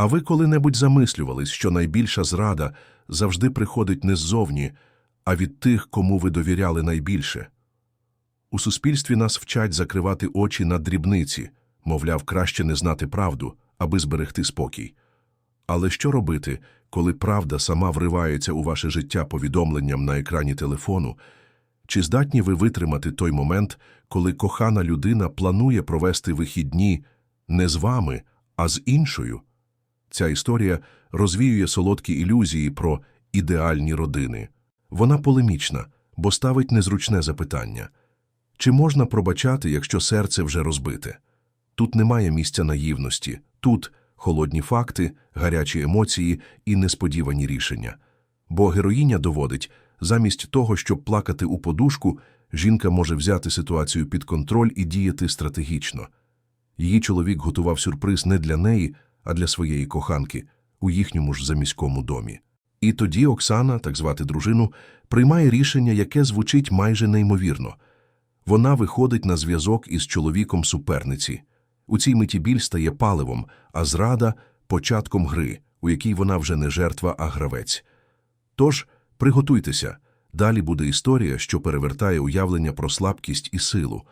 А ви коли-небудь замислювались, що найбільша зрада завжди приходить не ззовні, а від тих, кому ви довіряли найбільше? У суспільстві нас вчать закривати очі на дрібниці, мовляв, краще не знати правду, аби зберегти спокій. Але що робити, коли правда сама вривається у ваше життя повідомленням на екрані телефону? Чи здатні ви витримати той момент, коли кохана людина планує провести вихідні не з вами, а з іншою? Ця історія розвіює солодкі ілюзії про ідеальні родини. Вона полемічна, бо ставить незручне запитання. Чи можна пробачати, якщо серце вже розбите? Тут немає місця наївності, тут холодні факти, гарячі емоції і несподівані рішення. Бо героїня доводить, замість того, щоб плакати у подушку, жінка може взяти ситуацію під контроль і діяти стратегічно. Її чоловік готував сюрприз не для неї, а для своєї коханки у їхньому ж заміському домі. І тоді Оксана, так звати дружину, приймає рішення, яке звучить майже неймовірно. Вона виходить на зв'язок із чоловіком суперниці. У цій миті біль стає паливом, а зрада початком гри, у якій вона вже не жертва, а гравець. Тож приготуйтеся, далі буде історія, що перевертає уявлення про слабкість і силу,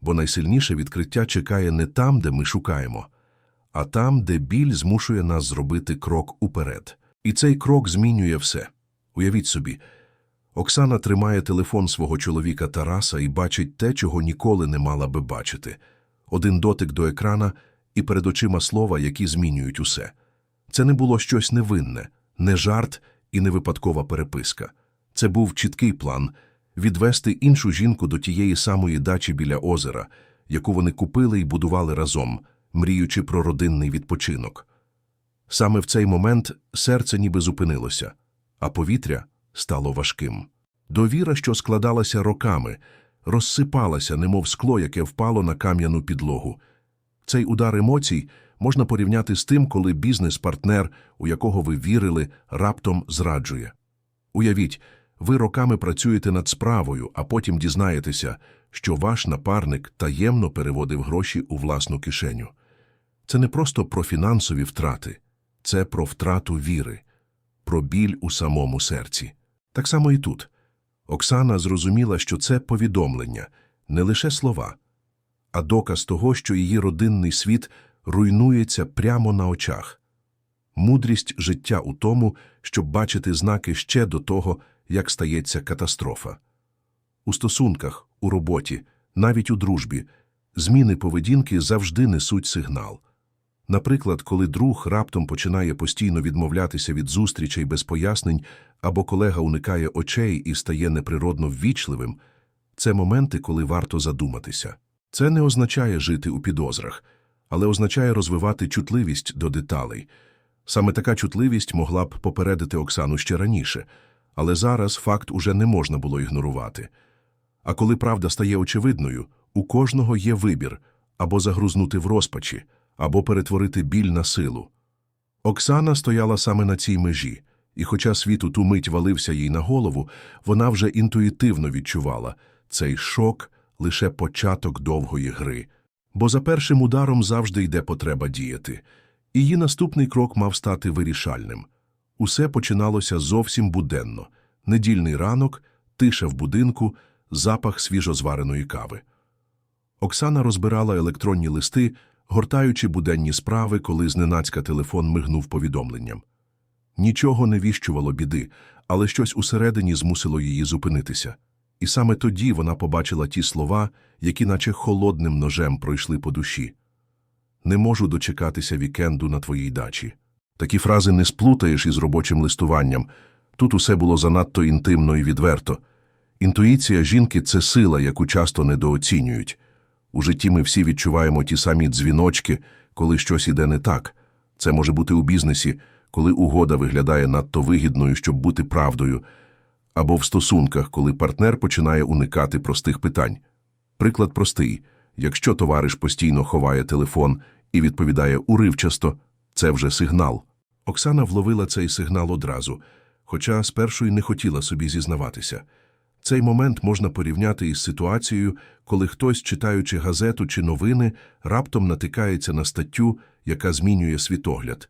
бо найсильніше відкриття чекає не там, де ми шукаємо, а там, де біль змушує нас зробити крок уперед. І цей крок змінює все. Уявіть собі, Оксана тримає телефон свого чоловіка Тараса і бачить те, чого ніколи не мала би бачити. Один дотик до екрана і перед очима слова, які змінюють усе. Це не було щось невинне, не жарт і не випадкова переписка. Це був чіткий план відвести іншу жінку до тієї самої дачі біля озера, яку вони купили і будували разом, мріючи про родинний відпочинок. Саме в цей момент серце ніби зупинилося, а повітря стало важким. Довіра, що складалася роками, розсипалася, немов скло, яке впало на кам'яну підлогу. Цей удар емоцій можна порівняти з тим, коли бізнес-партнер, у якого ви вірили, раптом зраджує. Уявіть, ви роками працюєте над справою, а потім дізнаєтеся, що ваш напарник таємно переводив гроші у власну кишеню. Це не просто про фінансові втрати, це про втрату віри, про біль у самому серці. Так само і тут. Оксана зрозуміла, що це повідомлення, не лише слова, а доказ того, що її родинний світ руйнується прямо на очах. Мудрість життя у тому, щоб бачити знаки ще до того, як стається катастрофа. У стосунках, у роботі, навіть у дружбі, зміни поведінки завжди несуть сигнал. Наприклад, коли друг раптом починає постійно відмовлятися від зустрічей без пояснень, або колега уникає очей і стає неприродно ввічливим, це моменти, коли варто задуматися. Це не означає жити у підозрах, але означає розвивати чутливість до деталей. Саме така чутливість могла б попередити Оксану ще раніше, але зараз факт уже не можна було ігнорувати. А коли правда стає очевидною, у кожного є вибір або загрузнути в розпачі, або перетворити біль на силу. Оксана стояла саме на цій межі, і хоча світ у ту мить валився їй на голову, вона вже інтуїтивно відчувала цей шок лише початок довгої гри. Бо за першим ударом завжди йде потреба діяти. Її наступний крок мав стати вирішальним. Усе починалося зовсім буденно. Недільний ранок, тиша в будинку, запах свіжозвареної кави. Оксана розбирала електронні листи, гортаючи буденні справи, коли зненацька телефон мигнув повідомленням. Нічого не віщувало біди, але щось усередині змусило її зупинитися. І саме тоді вона побачила ті слова, які наче холодним ножем пройшли по душі. Не можу дочекатися вікенду на твоїй дачі. Такі фрази не сплутаєш із робочим листуванням. Тут усе було занадто інтимно і відверто. Інтуїція жінки це сила, яку часто недооцінюють. У житті ми всі відчуваємо ті самі дзвіночки, коли щось іде не так. Це може бути у бізнесі, коли угода виглядає надто вигідною, щоб бути правдою, або в стосунках, коли партнер починає уникати простих питань. Приклад простий якщо товариш постійно ховає телефон і відповідає уривчасто, це вже сигнал. Оксана вловила цей сигнал одразу, хоча спершу й не хотіла собі зізнаватися. Цей момент можна порівняти із ситуацією, коли хтось, читаючи газету чи новини, раптом натикається на статтю, яка змінює світогляд.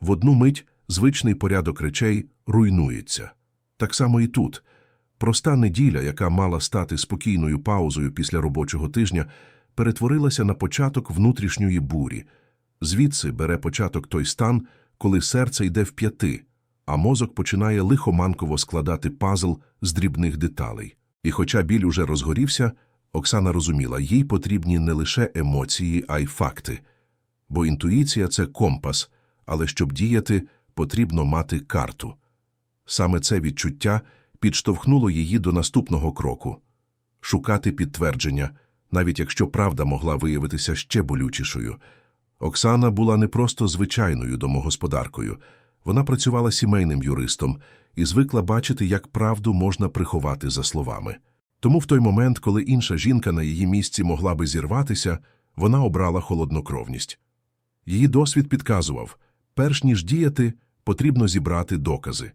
В одну мить звичний порядок речей руйнується. Так само і тут. Проста неділя, яка мала стати спокійною паузою після робочого тижня, перетворилася на початок внутрішньої бурі. Звідси бере початок той стан, коли серце йде в п'яти, а мозок починає лихоманково складати пазл з дрібних деталей. І хоча біль уже розгорівся, Оксана розуміла, їй потрібні не лише емоції, а й факти. Бо інтуїція – це компас, але щоб діяти, потрібно мати карту. Саме це відчуття підштовхнуло її до наступного кроку – шукати підтвердження, навіть якщо правда могла виявитися ще болючішою. Оксана була не просто звичайною домогосподаркою. Вона працювала сімейним юристом і звикла бачити, як правду можна приховати за словами. Тому в той момент, коли інша жінка на її місці могла би зірватися, вона обрала холоднокровність. Її досвід підказував, перш ніж діяти, потрібно зібрати докази.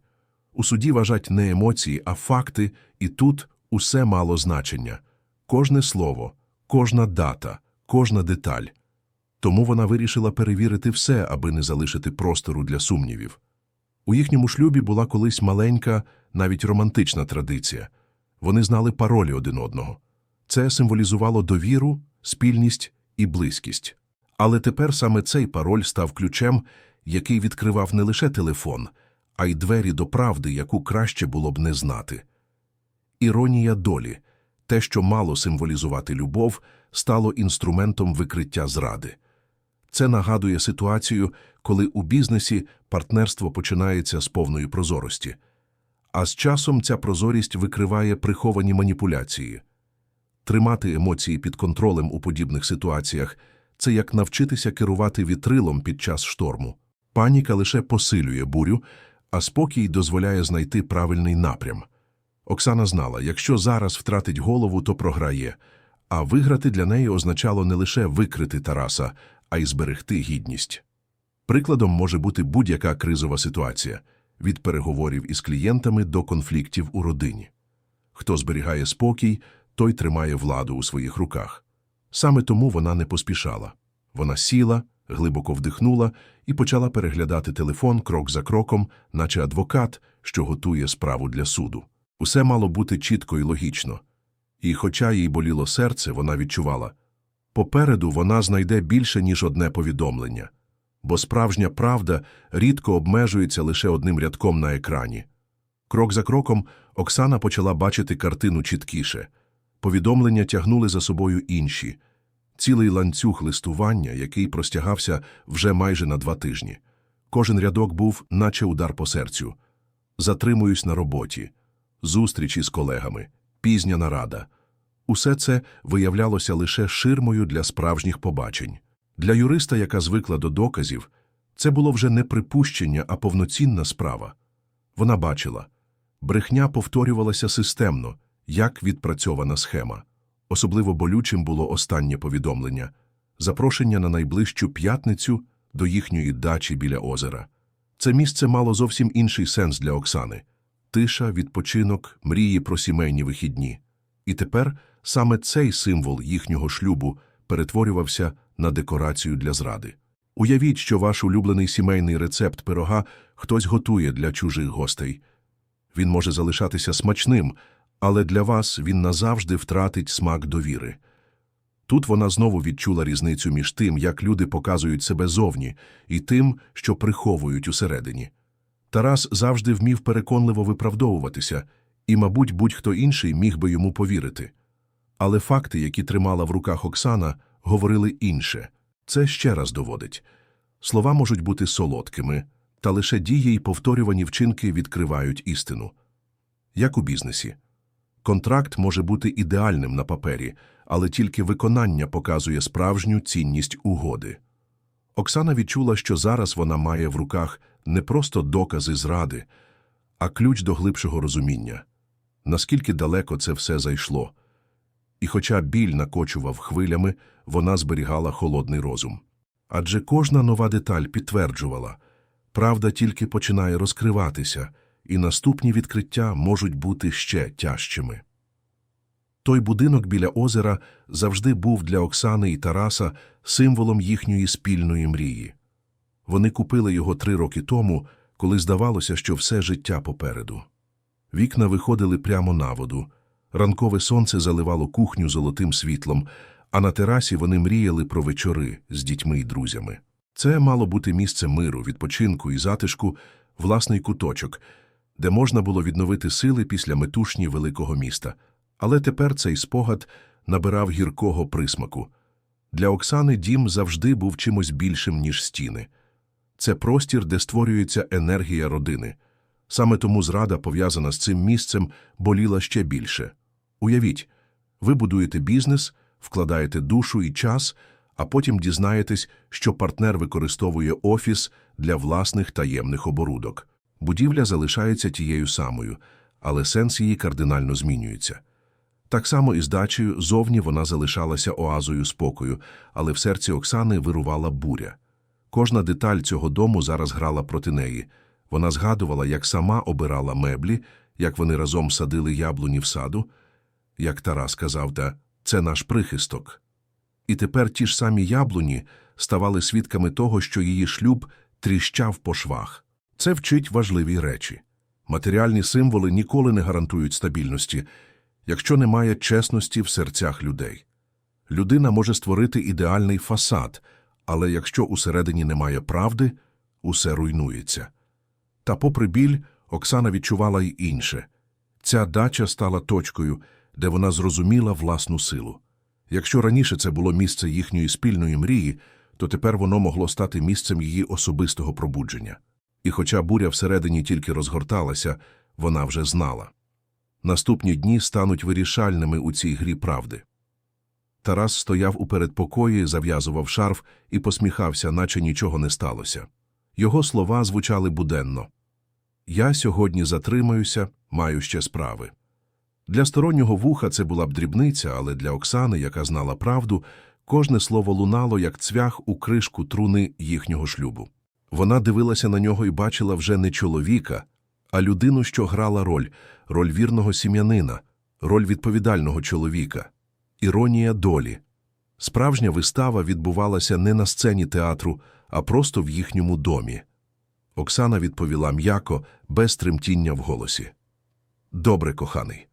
У суді важать не емоції, а факти, і тут усе мало значення. Кожне слово, кожна дата, кожна деталь. Тому вона вирішила перевірити все, аби не залишити простору для сумнівів. У їхньому шлюбі була колись маленька, навіть романтична традиція. Вони знали паролі один одного. Це символізувало довіру, спільність і близькість. Але тепер саме цей пароль став ключем, який відкривав не лише телефон, а й двері до правди, яку краще було б не знати. Іронія долі те, що мало символізувати любов, стало інструментом викриття зради. Це нагадує ситуацію, коли у бізнесі партнерство починається з повної прозорості. А з часом ця прозорість викриває приховані маніпуляції. Тримати емоції під контролем у подібних ситуаціях – це як навчитися керувати вітрилом під час шторму. Паніка лише посилює бурю, а спокій дозволяє знайти правильний напрям. Оксана знала, якщо зараз втратить голову, то програє, а виграти для неї означало не лише викрити Тараса, а й зберегти гідність. Прикладом може бути будь-яка кризова ситуація – від переговорів із клієнтами до конфліктів у родині. Хто зберігає спокій, той тримає владу у своїх руках. Саме тому вона не поспішала. Вона сіла, глибоко вдихнула і почала переглядати телефон крок за кроком, наче адвокат, що готує справу для суду. Усе мало бути чітко і логічно. І, хоча їй боліло серце, вона відчувала попереду вона знайде більше, ніж одне повідомлення бо справжня правда рідко обмежується лише одним рядком на екрані. Крок за кроком Оксана почала бачити картину чіткіше. Повідомлення тягнули за собою інші. Цілий ланцюг листування, який простягався вже майже на два тижні. Кожен рядок був, наче удар по серцю. Затримуюсь на роботі, зустрічі з колегами, пізня нарада. Усе це виявлялося лише ширмою для справжніх побачень. Для юриста, яка звикла до доказів, це було вже не припущення, а повноцінна справа. Вона бачила брехня повторювалася системно, як відпрацьована схема. Особливо болючим було останнє повідомлення запрошення на найближчу п'ятницю до їхньої дачі біля озера. Це місце мало зовсім інший сенс для Оксани тиша, відпочинок, мрії про сімейні вихідні. І тепер саме цей символ їхнього шлюбу перетворювався на декорацію для зради. Уявіть, що ваш улюблений сімейний рецепт пирога хтось готує для чужих гостей. Він може залишатися смачним, але для вас він назавжди втратить смак довіри. Тут вона знову відчула різницю між тим, як люди показують себе зовні, і тим, що приховують усередині. Тарас завжди вмів переконливо виправдовуватися, і, мабуть, будь-хто інший міг би йому повірити. Але факти, які тримала в руках Оксана, говорили інше. Це ще раз доводить. Слова можуть бути солодкими, та лише дії й повторювані вчинки відкривають істину. Як у бізнесі. Контракт може бути ідеальним на папері, але тільки виконання показує справжню цінність угоди. Оксана відчула, що зараз вона має в руках не просто докази зради, а ключ до глибшого розуміння. Наскільки далеко це все зайшло. І хоча біль накочував хвилями, вона зберігала холодний розум. Адже кожна нова деталь підтверджувала, правда тільки починає розкриватися, і наступні відкриття можуть бути ще тяжчими. Той будинок біля озера завжди був для Оксани і Тараса символом їхньої спільної мрії. Вони купили його три роки тому, коли здавалося, що все життя попереду. Вікна виходили прямо на воду. Ранкове сонце заливало кухню золотим світлом, а на терасі вони мріяли про вечори з дітьми і друзями. Це мало бути місце миру, відпочинку і затишку, власний куточок, де можна було відновити сили після метушні великого міста. Але тепер цей спогад набирав гіркого присмаку. Для Оксани дім завжди був чимось більшим, ніж стіни. Це простір, де створюється енергія родини. Саме тому зрада, пов'язана з цим місцем, боліла ще більше. Уявіть, ви будуєте бізнес, вкладаєте душу і час, а потім дізнаєтесь, що партнер використовує офіс для власних таємних оборудок. Будівля залишається тією самою, але сенс її кардинально змінюється. Так само і з дачею зовні вона залишалася оазою спокою, але в серці Оксани вирувала буря. Кожна деталь цього дому зараз грала проти неї. Вона згадувала, як сама обирала меблі, як вони разом садили яблуні в саду, як Тарас казав, та це наш прихисток. І тепер ті ж самі яблуні ставали свідками того, що її шлюб тріщав по швах. Це вчить важливі речі. Матеріальні символи ніколи не гарантують стабільності, якщо немає чесності в серцях людей. Людина може створити ідеальний фасад, але якщо усередині немає правди, усе руйнується. Та попри біль, Оксана відчувала й інше. Ця дача стала точкою, де вона зрозуміла власну силу. Якщо раніше це було місце їхньої спільної мрії, то тепер воно могло стати місцем її особистого пробудження. І хоча буря всередині тільки розгорталася, вона вже знала. Наступні дні стануть вирішальними у цій грі правди. Тарас стояв у передпокої, зав'язував шарф і посміхався, наче нічого не сталося. Його слова звучали буденно. Я сьогодні затримаюся, маю ще справи. Для стороннього вуха це була б дрібниця, але для Оксани, яка знала правду, кожне слово лунало, як цвях у кришку труни їхнього шлюбу. Вона дивилася на нього і бачила вже не чоловіка, а людину, що грала роль, роль вірного сім'янина, роль відповідального чоловіка. Іронія долі. Справжня вистава відбувалася не на сцені театру, а просто в їхньому домі. Оксана відповіла м'яко, без тремтіння в голосі. Добре, коханий.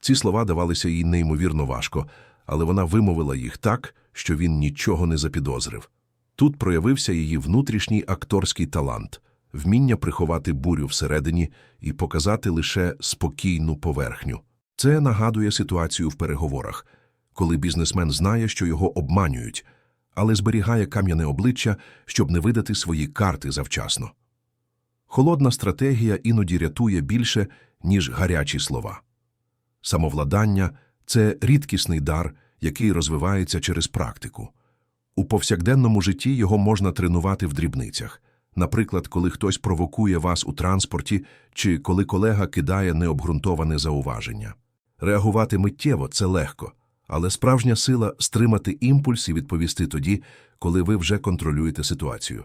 Ці слова давалися їй неймовірно важко, але вона вимовила їх так, що він нічого не запідозрив. Тут проявився її внутрішній акторський талант, вміння приховати бурю всередині і показати лише спокійну поверхню. Це нагадує ситуацію в переговорах, коли бізнесмен знає, що його обманюють, але зберігає кам'яне обличчя, щоб не видати свої карти завчасно. Холодна стратегія іноді рятує більше, ніж гарячі слова. Самовладання це рідкісний дар, який розвивається через практику. У повсякденному житті його можна тренувати в дрібницях. Наприклад, коли хтось провокує вас у транспорті чи коли колега кидає необґрунтоване зауваження. Реагувати миттєво це легко, але справжня сила стримати імпульс і відповісти тоді, коли ви вже контролюєте ситуацію.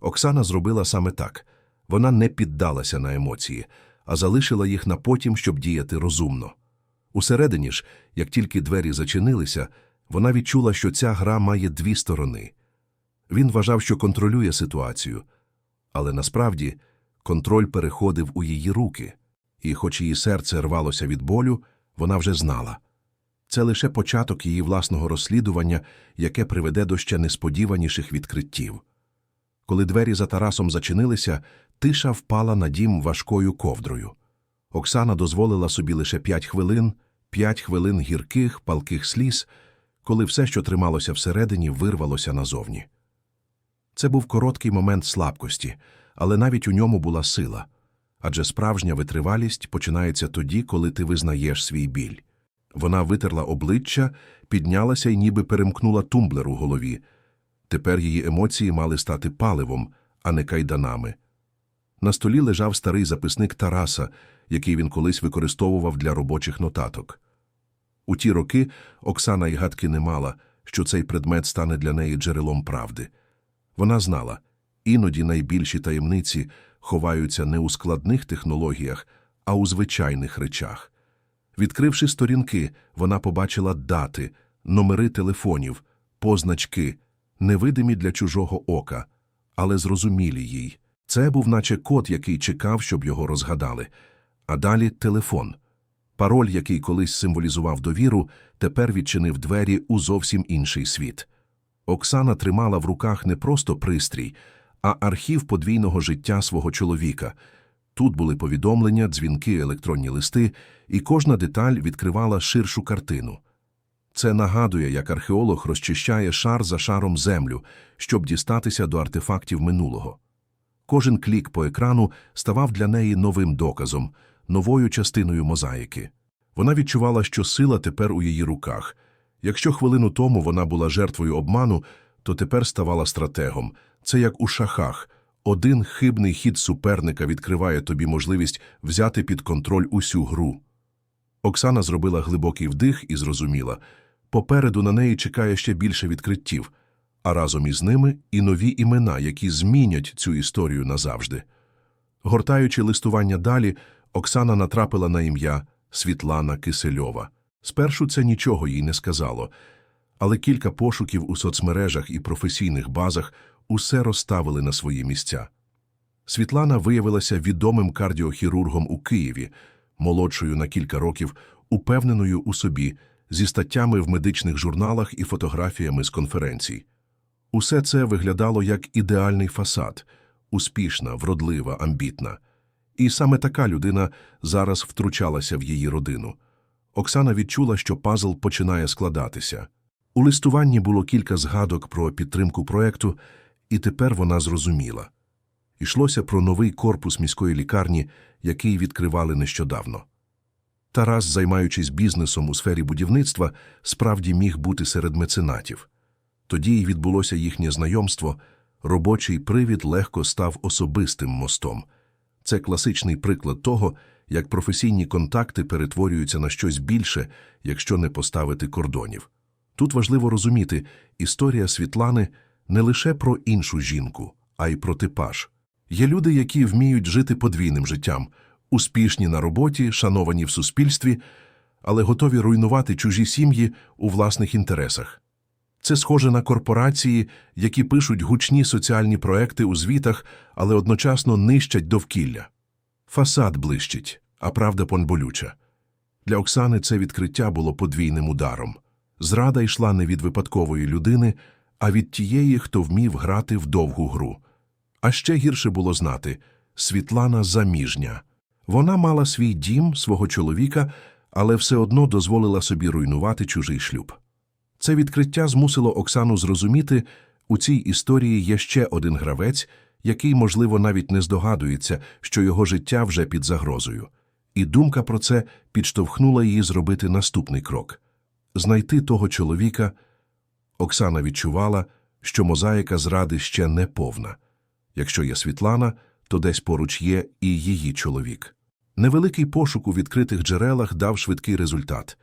Оксана зробила саме так вона не піддалася на емоції, а залишила їх на потім, щоб діяти розумно. Усередині ж, як тільки двері зачинилися, вона відчула, що ця гра має дві сторони. Він вважав, що контролює ситуацію, але насправді контроль переходив у її руки, і, хоч її серце рвалося від болю, вона вже знала. Це лише початок її власного розслідування, яке приведе до ще несподіваніших відкриттів. Коли двері за Тарасом зачинилися, тиша впала на дім важкою ковдрою. Оксана дозволила собі лише п'ять хвилин, п'ять хвилин гірких, палких сліз, коли все, що трималося всередині, вирвалося назовні. Це був короткий момент слабкості, але навіть у ньому була сила. Адже справжня витривалість починається тоді, коли ти визнаєш свій біль. Вона витерла обличчя, піднялася і ніби перемкнула тумблер у голові. Тепер її емоції мали стати паливом, а не кайданами. На столі лежав старий записник Тараса, який він колись використовував для робочих нотаток. У ті роки Оксана й гадки не мала, що цей предмет стане для неї джерелом правди. Вона знала, іноді найбільші таємниці ховаються не у складних технологіях, а у звичайних речах. Відкривши сторінки, вона побачила дати, номери телефонів, позначки, невидимі для чужого ока, але зрозумілі їй. Це був наче кот, який чекав, щоб його розгадали. А далі телефон. Пароль, який колись символізував довіру, тепер відчинив двері у зовсім інший світ. Оксана тримала в руках не просто пристрій, а архів подвійного життя свого чоловіка. Тут були повідомлення, дзвінки, електронні листи, і кожна деталь відкривала ширшу картину. Це нагадує, як археолог розчищає шар за шаром землю, щоб дістатися до артефактів минулого. Кожен клік по екрану ставав для неї новим доказом, новою частиною мозаїки. Вона відчувала, що сила тепер у її руках. Якщо хвилину тому вона була жертвою обману, то тепер ставала стратегом. Це як у шахах. Один хибний хід суперника відкриває тобі можливість взяти під контроль усю гру. Оксана зробила глибокий вдих і зрозуміла. Попереду на неї чекає ще більше відкриттів, а разом із ними і нові імена, які змінять цю історію назавжди. Гортаючи листування далі, Оксана натрапила на ім'я Світлана Кисельова. Спершу це нічого їй не сказало, але кілька пошуків у соцмережах і професійних базах усе розставили на свої місця. Світлана виявилася відомим кардіохірургом у Києві, молодшою на кілька років, упевненою у собі, зі статтями в медичних журналах і фотографіями з конференцій. Усе це виглядало як ідеальний фасад, успішна, вродлива, амбітна. І саме така людина зараз втручалася в її родину. Оксана відчула, що пазл починає складатися. У листуванні було кілька згадок про підтримку проекту, і тепер вона зрозуміла. Йшлося про новий корпус міської лікарні, який відкривали нещодавно. Тарас, займаючись бізнесом у сфері будівництва, справді міг бути серед меценатів. Тоді й відбулося їхнє знайомство, робочий привід легко став особистим мостом. Це класичний приклад того, як професійні контакти перетворюються на щось більше, якщо не поставити кордонів. Тут важливо розуміти, історія Світлани не лише про іншу жінку, а й про типаж. Є люди, які вміють жити подвійним життям, успішні на роботі, шановані в суспільстві, але готові руйнувати чужі сім'ї у власних інтересах. Це схоже на корпорації, які пишуть гучні соціальні проекти у звітах, але одночасно нищать довкілля. Фасад блищить, а правда понболюча. Для Оксани це відкриття було подвійним ударом. Зрада йшла не від випадкової людини, а від тієї, хто вмів грати в довгу гру. А ще гірше було знати Світлана заміжня. Вона мала свій дім, свого чоловіка, але все одно дозволила собі руйнувати чужий шлюб. Це відкриття змусило Оксану зрозуміти, у цій історії є ще один гравець, який, можливо, навіть не здогадується, що його життя вже під загрозою. І думка про це підштовхнула її зробити наступний крок знайти того чоловіка. Оксана відчувала, що мозаїка зради ще не повна. Якщо є Світлана, то десь поруч є і її чоловік. Невеликий пошук у відкритих джерелах дав швидкий результат.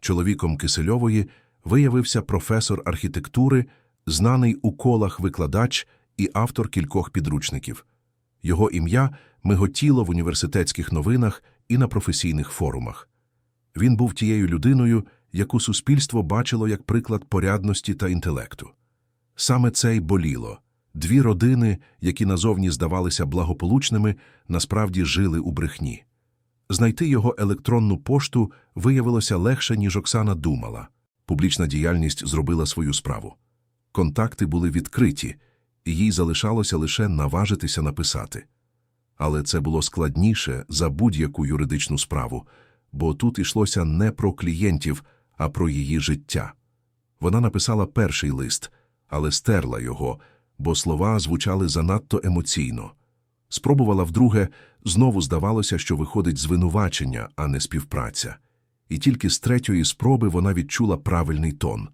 Чоловіком Кисельової виявився професор архітектури, знаний у колах викладач і автор кількох підручників. Його ім'я миготіло в університетських новинах і на професійних форумах. Він був тією людиною, яку суспільство бачило як приклад порядності та інтелекту. Саме це й боліло. Дві родини, які назовні здавалися благополучними, насправді жили у брехні. Знайти його електронну пошту виявилося легше, ніж Оксана думала. Публічна діяльність зробила свою справу. Контакти були відкриті, і їй залишалося лише наважитися написати. Але це було складніше за будь-яку юридичну справу, бо тут йшлося не про клієнтів, а про її життя. Вона написала перший лист, але стерла його, бо слова звучали занадто емоційно. Спробувала вдруге, знову здавалося, що виходить звинувачення, а не співпраця. І тільки з третьої спроби вона відчула правильний тон.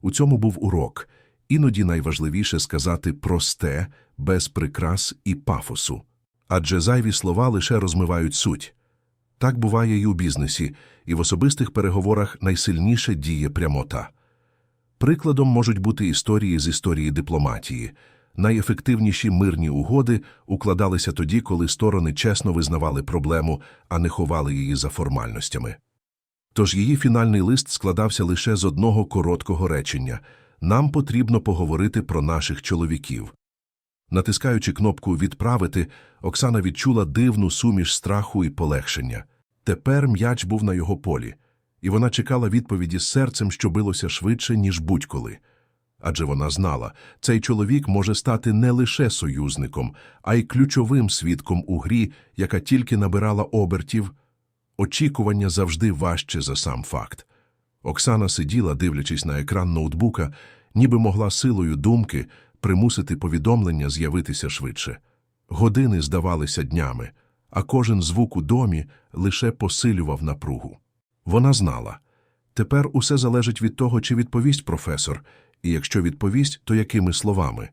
У цьому був урок. Іноді найважливіше сказати просте, без прикрас і пафосу. Адже зайві слова лише розмивають суть. Так буває і у бізнесі, і в особистих переговорах найсильніше діє прямота. Прикладом можуть бути історії з історії дипломатії. Найефективніші мирні угоди укладалися тоді, коли сторони чесно визнавали проблему, а не ховали її за формальностями. Тож її фінальний лист складався лише з одного короткого речення нам потрібно поговорити про наших чоловіків. Натискаючи кнопку Відправити, Оксана відчула дивну суміш страху і полегшення. Тепер м'яч був на його полі, і вона чекала відповіді з серцем, що билося швидше, ніж будь-коли. Адже вона знала, цей чоловік може стати не лише союзником, а й ключовим свідком у грі, яка тільки набирала обертів. Очікування завжди важче за сам факт. Оксана сиділа, дивлячись на екран ноутбука, ніби могла силою думки примусити повідомлення з'явитися швидше. Години здавалися днями, а кожен звук у домі лише посилював напругу. Вона знала. Тепер усе залежить від того, чи відповість професор, і якщо відповість, то якими словами.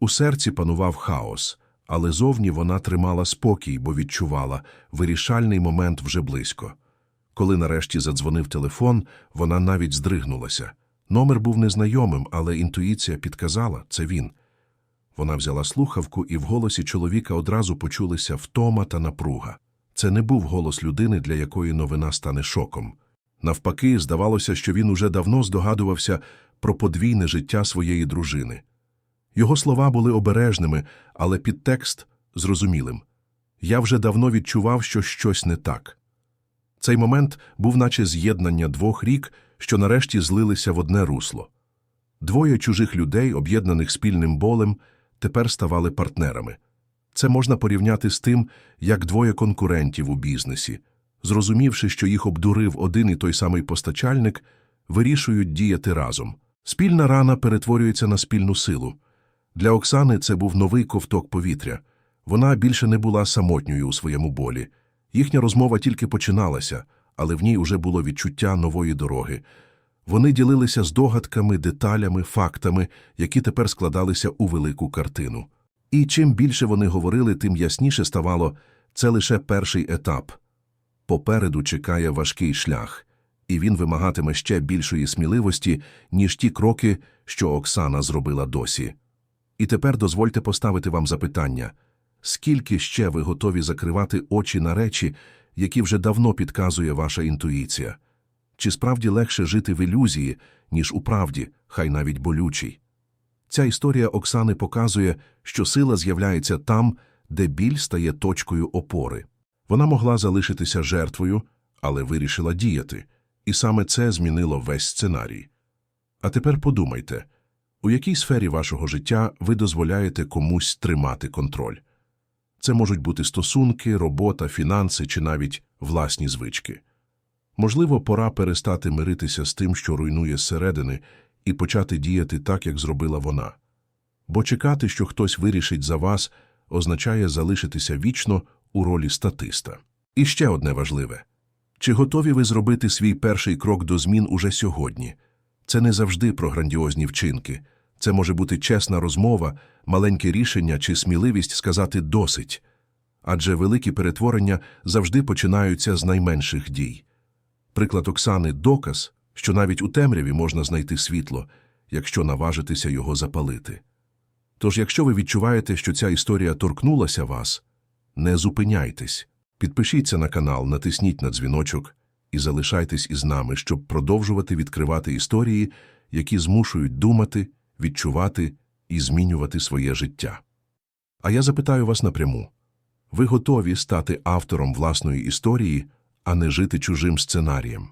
У серці панував хаос, але зовні вона тримала спокій, бо відчувала, вирішальний момент вже близько. Коли нарешті задзвонив телефон, вона навіть здригнулася. Номер був незнайомим, але інтуїція підказала – це він. Вона взяла слухавку, і в голосі чоловіка одразу почулися втома та напруга. Це не був голос людини, для якої новина стане шоком. Навпаки, здавалося, що він уже давно здогадувався про подвійне життя своєї дружини. Його слова були обережними, але підтекст зрозумілим. Я вже давно відчував, що щось не так. Цей момент був наче з'єднання двох рік, що нарешті злилися в одне русло. Двоє чужих людей, об'єднаних спільним болем, тепер ставали партнерами. Це можна порівняти з тим, як двоє конкурентів у бізнесі, зрозумівши, що їх обдурив один і той самий постачальник, вирішують діяти разом. Спільна рана перетворюється на спільну силу. Для Оксани це був новий ковток повітря. Вона більше не була самотньою у своєму болі. Їхня розмова тільки починалася, але в ній уже було відчуття нової дороги. Вони ділилися здогадками, деталями, фактами, які тепер складалися у велику картину. І чим більше вони говорили, тим ясніше ставало це лише перший етап. Попереду чекає важкий шлях, і він вимагатиме ще більшої сміливості, ніж ті кроки, що Оксана зробила досі. І тепер дозвольте поставити вам запитання скільки ще ви готові закривати очі на речі, які вже давно підказує ваша інтуїція? Чи справді легше жити в ілюзії, ніж у правді, хай навіть болючій? Ця історія Оксани показує, що сила з'являється там, де біль стає точкою опори. Вона могла залишитися жертвою, але вирішила діяти, і саме це змінило весь сценарій. А тепер подумайте, у якій сфері вашого життя ви дозволяєте комусь тримати контроль? Це можуть бути стосунки, робота, фінанси чи навіть власні звички. Можливо, пора перестати миритися з тим, що руйнує зсередини, і почати діяти так, як зробила вона. Бо чекати, що хтось вирішить за вас, означає залишитися вічно у ролі статиста. І ще одне важливе. Чи готові ви зробити свій перший крок до змін уже сьогодні? Це не завжди про грандіозні вчинки. Це може бути чесна розмова, маленьке рішення чи сміливість сказати «досить». Адже великі перетворення завжди починаються з найменших дій. Приклад Оксани – доказ, що навіть у темряві можна знайти світло, якщо наважитися його запалити. Тож, якщо ви відчуваєте, що ця історія торкнулася вас, не зупиняйтесь, підпишіться на канал, натисніть на дзвіночок і залишайтесь із нами, щоб продовжувати відкривати історії, які змушують думати, відчувати і змінювати своє життя. А я запитаю вас напряму. Ви готові стати автором власної історії, а не жити чужим сценарієм?